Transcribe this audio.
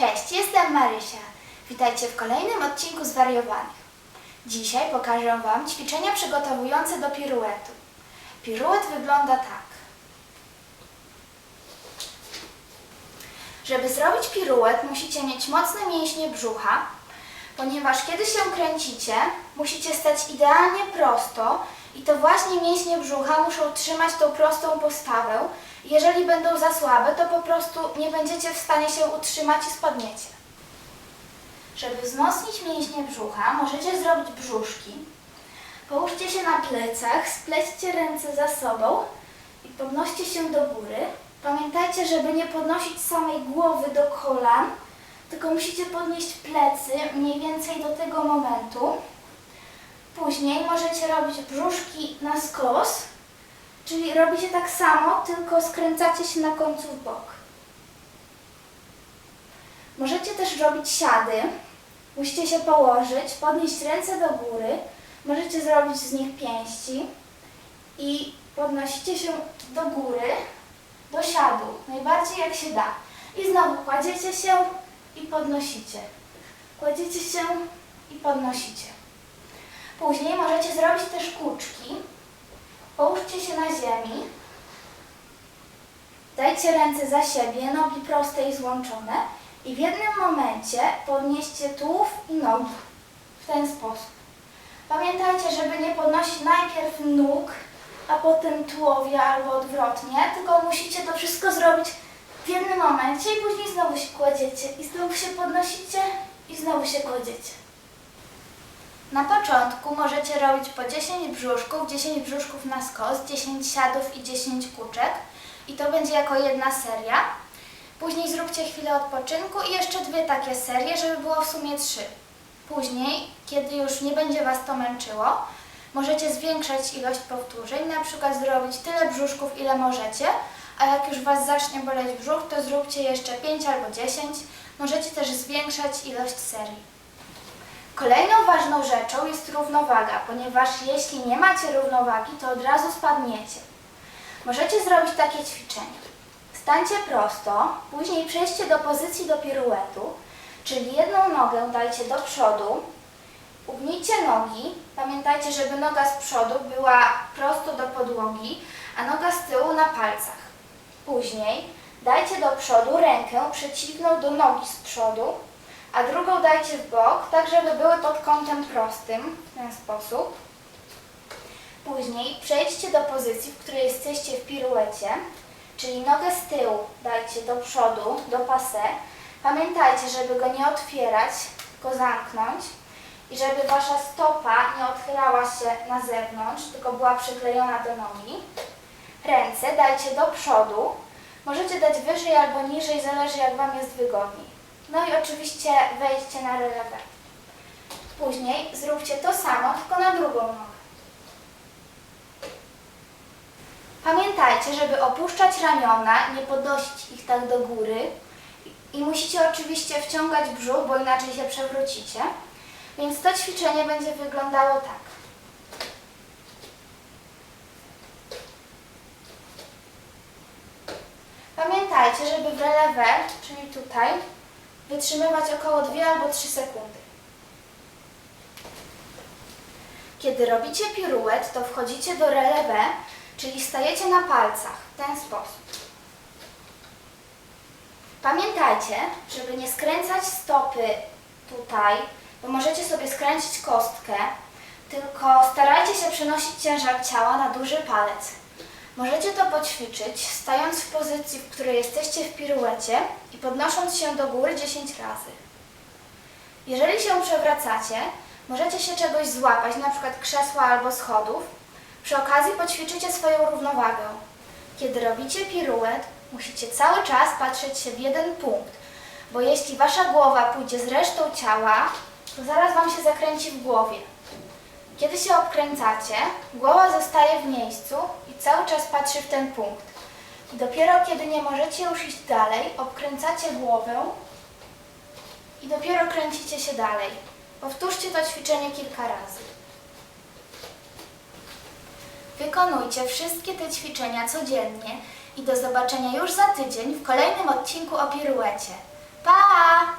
Cześć, jestem Marysia. Witajcie w kolejnym odcinku Zwariowanych. Dzisiaj pokażę Wam ćwiczenia przygotowujące do piruetu. Piruet wygląda tak. Żeby zrobić piruet, musicie mieć mocne mięśnie brzucha, ponieważ kiedy się kręcicie, musicie stać idealnie prosto i to właśnie mięśnie brzucha muszą trzymać tą prostą postawę. Jeżeli będą za słabe, to po prostu nie będziecie w stanie się utrzymać i spadniecie. Żeby wzmocnić mięśnie brzucha, możecie zrobić brzuszki. Połóżcie się na plecach, splećcie ręce za sobą i podnoście się do góry. Pamiętajcie, żeby nie podnosić samej głowy do kolan, tylko musicie podnieść plecy mniej więcej do tego momentu. Później możecie robić brzuszki na skos, czyli robicie tak samo, tylko skręcacie się na końcu w bok. Możecie też robić siady. Musicie się położyć, podnieść ręce do góry. Możecie zrobić z nich pięści i podnosicie się do góry, do siadu, najbardziej jak się da. I znowu kładziecie się i podnosicie. Kładziecie się i podnosicie. Później możecie zrobić też kuczki. Połóżcie się na ziemi. Dajcie ręce za siebie, nogi proste i złączone. I w jednym momencie podnieście tułów i nogi. W ten sposób. Pamiętajcie, żeby nie podnosić najpierw nóg, a potem tułowia albo odwrotnie, tylko musicie to wszystko zrobić w jednym momencie i później znowu się kładziecie i znowu się podnosicie i znowu się kładziecie. Na początku możecie robić po 10 brzuszków, 10 brzuszków na skos, 10 siadów i 10 kuczek i to będzie jako jedna seria. Później zróbcie chwilę odpoczynku i jeszcze dwie takie serie, żeby było w sumie trzy. Później, kiedy już nie będzie Was to męczyło, możecie zwiększać ilość powtórzeń, na przykład zrobić tyle brzuszków, ile możecie, a jak już Was zacznie boleć brzuch, to zróbcie jeszcze 5 albo 10. Możecie też zwiększać ilość serii. Kolejną ważną rzeczą jest równowaga, ponieważ jeśli nie macie równowagi, to od razu spadniecie. Możecie zrobić takie ćwiczenie. Stańcie prosto, później przejdźcie do pozycji do piruetu, czyli jedną nogę dajcie do przodu, ugnijcie nogi, pamiętajcie, żeby noga z przodu była prosto do podłogi, a noga z tyłu na palcach. Później dajcie do przodu rękę przeciwną do nogi z przodu, a drugą dajcie w bok, tak żeby były pod kątem prostym, w ten sposób. Później przejdźcie do pozycji, w której jesteście w piruecie, czyli nogę z tyłu dajcie do przodu, do paсе. Pamiętajcie, żeby go nie otwierać, tylko zamknąć i żeby wasza stopa nie otwierała się na zewnątrz, tylko była przyklejona do nogi. Ręce dajcie do przodu. Możecie dać wyżej albo niżej, zależy jak wam jest wygodniej. No i oczywiście wejdźcie na relewę. Później zróbcie to samo, tylko na drugą nogę. Pamiętajcie, żeby opuszczać ramiona, nie podnosić ich tak do góry i musicie oczywiście wciągać brzuch, bo inaczej się przewrócicie. Więc to ćwiczenie będzie wyglądało tak. Pamiętajcie, żeby w relewę, czyli tutaj, wytrzymywać około 2 albo 3 sekundy. Kiedy robicie piruet, to wchodzicie do relewę, czyli stajecie na palcach w ten sposób. Pamiętajcie, żeby nie skręcać stopy tutaj, bo możecie sobie skręcić kostkę, tylko starajcie się przenosić ciężar ciała na duży palec. Możecie to poćwiczyć, stając w pozycji, w której jesteście w piruecie i podnosząc się do góry 10 razy. Jeżeli się przewracacie, możecie się czegoś złapać, przykład krzesła albo schodów. Przy okazji poćwiczycie swoją równowagę. Kiedy robicie piruet, musicie cały czas patrzeć się w jeden punkt, bo jeśli wasza głowa pójdzie z resztą ciała, to zaraz wam się zakręci w głowie. Kiedy się obkręcacie, głowa zostaje w miejscu i cały czas patrzy w ten punkt. Dopiero kiedy nie możecie już iść dalej, obkręcacie głowę i dopiero kręcicie się dalej. Powtórzcie to ćwiczenie kilka razy. Wykonujcie wszystkie te ćwiczenia codziennie i do zobaczenia już za tydzień w kolejnym odcinku o piruecie. Pa!